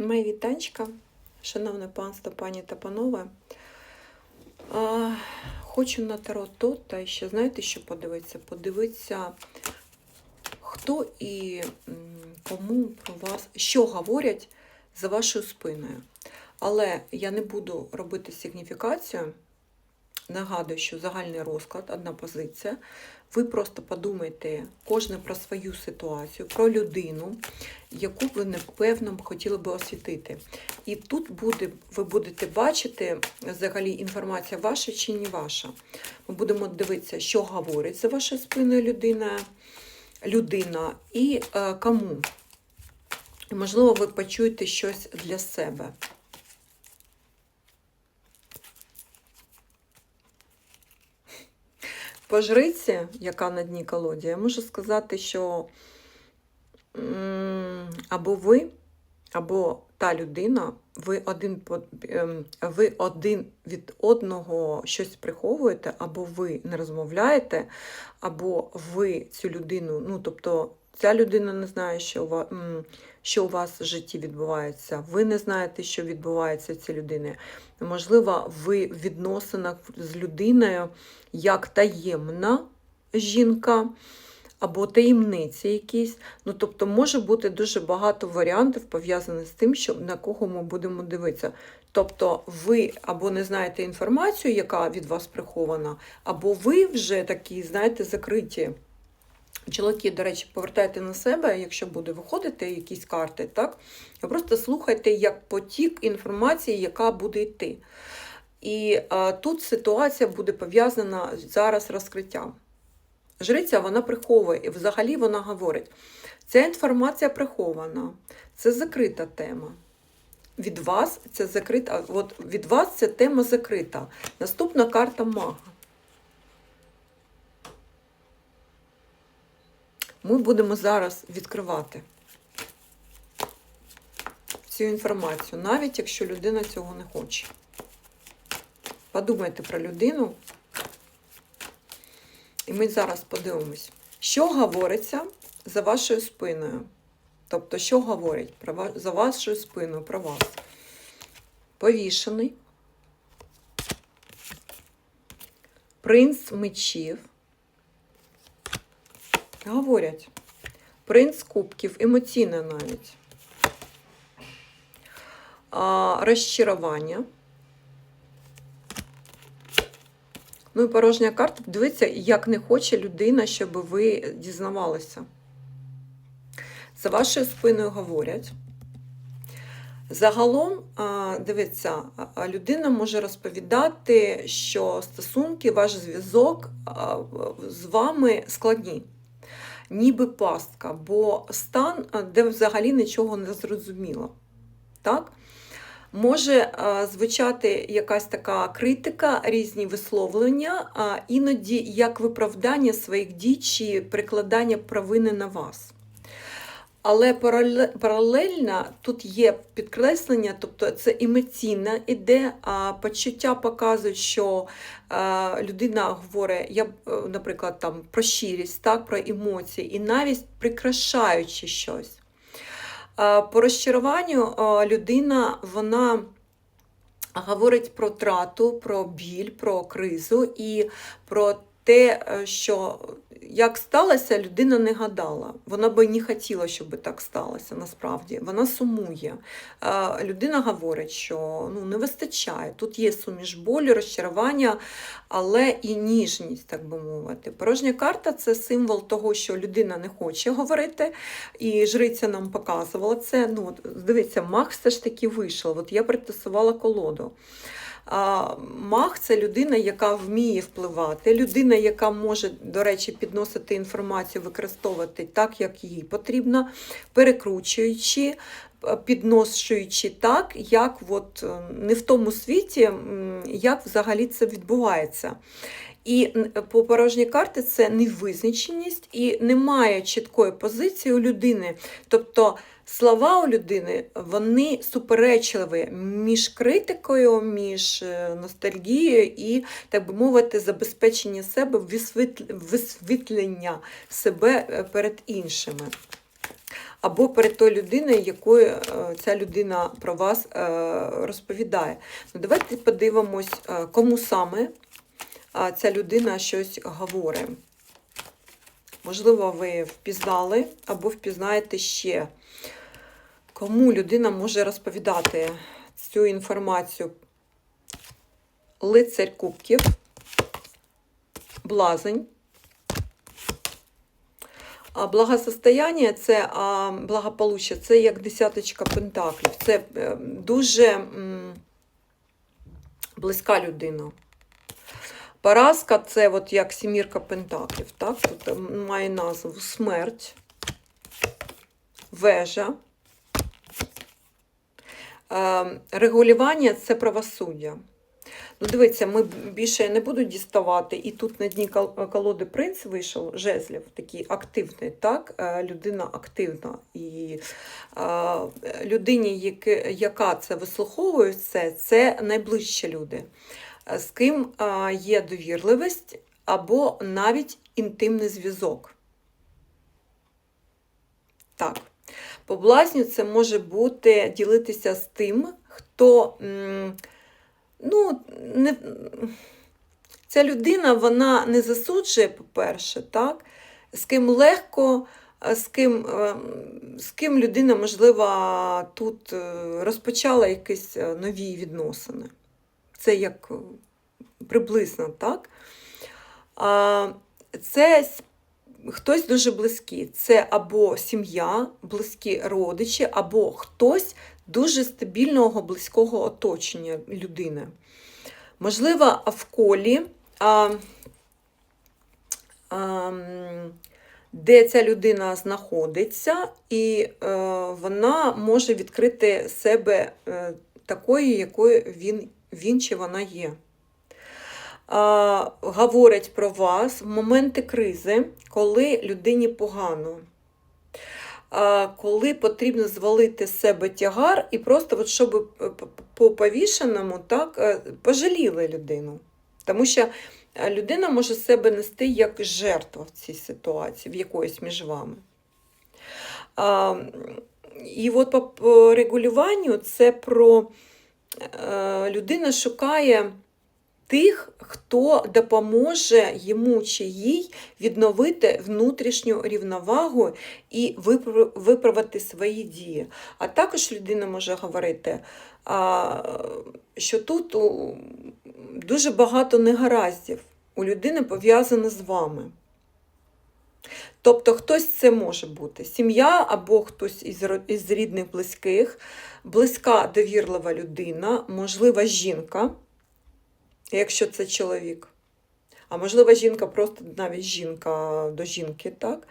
Мої вітанчика, шановне панство, пані та панове. А, хочу на таро то, та ще знаєте, що подивитися? Подивитися, хто і кому про вас, що говорять за вашою спиною. Але я не буду робити сигніфікацію. Нагадую, що загальний розклад, одна позиція. Ви просто подумайте кожне про свою ситуацію, про людину, яку ви напевно б хотіли би освітити. І тут буде, ви будете бачити взагалі інформація ваша чи не ваша. Ми будемо дивитися, що говорить за вашою спиною людина, людина і е, кому. І, можливо, ви почуєте щось для себе. По жриці, яка на дні колоді, я можу сказати, що або ви, або та людина, ви один, ем, ви один від одного щось приховуєте, або ви не розмовляєте, або ви цю людину, ну тобто ця людина не знає, що у вас, що у вас в житті відбувається. Ви не знаєте, що відбувається цій людини. Можливо, ви в відносинах з людиною як таємна жінка або таємниці якісь. Ну, тобто, може бути дуже багато варіантів пов'язаних з тим, що на кого ми будемо дивитися. Тобто, ви або не знаєте інформацію, яка від вас прихована, або ви вже такі, знаєте, закриті. Чоловіки, до речі, повертайте на себе, якщо буде виходити якісь карти, так? Просто слухайте як потік інформації, яка буде йти. І а, тут ситуація буде пов'язана зараз розкриттям. Жриця вона приховує, і взагалі вона говорить: ця інформація прихована, це закрита тема. Від вас це закрита, от від вас ця тема закрита. Наступна карта мага. Ми будемо зараз відкривати цю інформацію, навіть якщо людина цього не хоче. Подумайте про людину. І ми зараз подивимось, що говориться за вашою спиною. Тобто, що говорять про ва- за вашою спиною про вас. Повішений. Принц мечів. Говорять. Принц кубків, емоційне навіть. Розчарування. Ну і порожня карта. Дивіться, як не хоче людина, щоб ви дізнавалися. За вашою спиною говорять. Загалом, дивіться, людина може розповідати, що стосунки, ваш зв'язок з вами складні, ніби пастка, бо стан, де взагалі нічого не зрозуміло. Так? Може е, звучати якась така критика, різні висловлення, іноді як виправдання своїх дій чи прикладання провини на вас. Але паралельно тут є підкреслення, тобто це емоційна іде, а почуття показують, що е, людина говорить, я, е, наприклад, там про щирість, так, про емоції, і навіть прикрашаючи щось. Е, По розчаруванню людина вона говорить про трату, про біль, про кризу і про те, е, що як сталося, людина не гадала. Вона би не хотіла, щоб так сталося насправді. Вона сумує. Е, Людина говорить, що ну, не вистачає. Тут є суміш болю, розчарування, але і ніжність, так би мовити. Порожня карта це символ того, що людина не хоче говорити, і жриця нам показувала це. Ну, от, дивіться, маг все ж таки вийшов. От я притасувала колоду. А, Маг це людина, яка вміє впливати, людина, яка може, до речі, підносити інформацію, використовувати так, як їй потрібно, перекручуючи, е, підношуючи так, як от е, не в тому світі, як взагалі це відбувається. І по порожній карті це невизначеність і немає чіткої позиції у людини. Тобто слова у людини вони суперечливі між критикою, між е, ностальгією і, так би мовити, забезпечення себе, висвітлення себе е, перед іншими. або перед тою людиною, якою е, ця людина про вас розповідає. Ну, давайте подивимось, кому саме ця людина щось говорить. Можливо, ви впізнали або впізнаєте ще, кому людина може розповідати цю інформацію. Лицарь кубків, блазень. Благосостояння це а, благополуччя, це як десяточка пентаклів. Це е, дуже близька людина. Поразка це от як сімірка пентаклів. Так? Тут має назву смерть, вежа. Е, Регулювання це правосуддя. Ну, дивіться, ми більше не буду діставати. І тут на дні колоди принц вийшов, жезлів, такий активний, так? Е, Людина активна. І е, людині, яка це вислуховує, все, це найближчі люди, з ким є довірливість або навіть інтимний зв'язок. Так. По блазню це може бути ділитися з тим, хто. Ну, не... ця людина вона не засуджує, по-перше, так? з ким легко, з ким, е, з ким людина, можливо, тут е, розпочала якісь е, нові відносини. Це як приблизно, так? Це хтось дуже близький. Це або сім'я, близькі родичі, або хтось дуже стабільного близького оточення людини. Можливо, в колі, а, а, де ця людина знаходиться, і е, вона може відкрити себе е, такою, якою він, він чи вона є. Говорять про вас в моменти кризи, коли людині погано коли потрібно звалити з себе тягар і просто, от, щоб е, по повішеному так, е, пожаліли людину. Тому що е, людина може себе нести як жертва в цій ситуації, в якоїсь між вами. І от по- регулюванню це про людина шукає тих, хто допоможе йому чи їй відновити внутрішню рівновагу і виправити свої дії. А також людина може говорити, що тут дуже багато негараздів у людини пов'язане з вами. Тобто хтось це може бути сім'я або хтось із рідних близьких, близька довірлива людина, можлива жінка, якщо це чоловік. А можливо, жінка просто навіть жінка до жінки, так?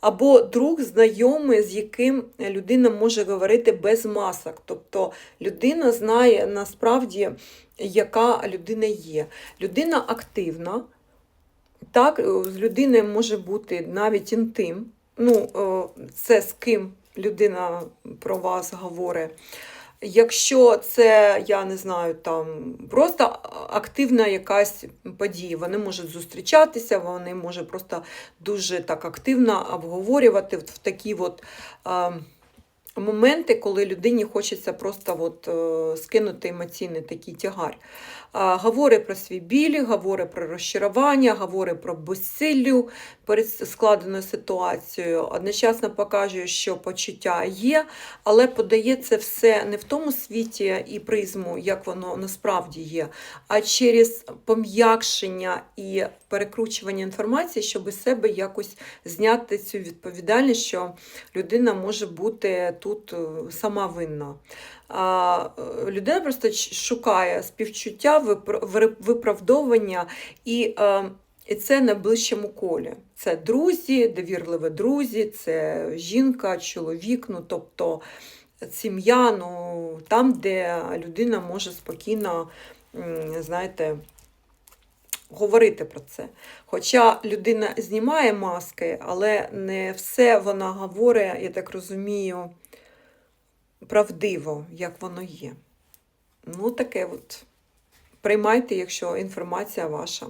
Або друг, знайомий, з яким людина може говорити без масок. Тобто людина знає насправді, яка людина є. Людина активна, так, з людиною може бути навіть інтим. Ну, е, це з ким людина про вас говорить. Якщо це, я не знаю, там просто активна якась подія, вони можуть зустрічатися, вони можуть просто дуже так активно обговорювати в такі от, е, моменти, коли людині хочеться просто от, е, скинути емоційний такий тягар. А, Говорить про свій біль, говорить про розчарування, говорить про безсиллю перед складеною ситуацією. Одночасно показує, що почуття є, але подає це все не в тому світі і призму, як воно насправді є, а через пом'якшення і перекручування інформації, щоб із себе якось зняти цю відповідальність, що людина може бути тут е, сама винна. А, е, Людина просто шукає співчуття, випр- виправдовування, і, е, і це на ближчому колі. Це друзі, довірливі друзі, це жінка, чоловік, ну тобто сім'я, ну там, де людина може спокійно, знаєте, говорити про це. Хоча людина знімає маски, але не все вона говорить, я так розумію, правдиво, як воно є. Ну, таке от. Приймайте, якщо інформація ваша.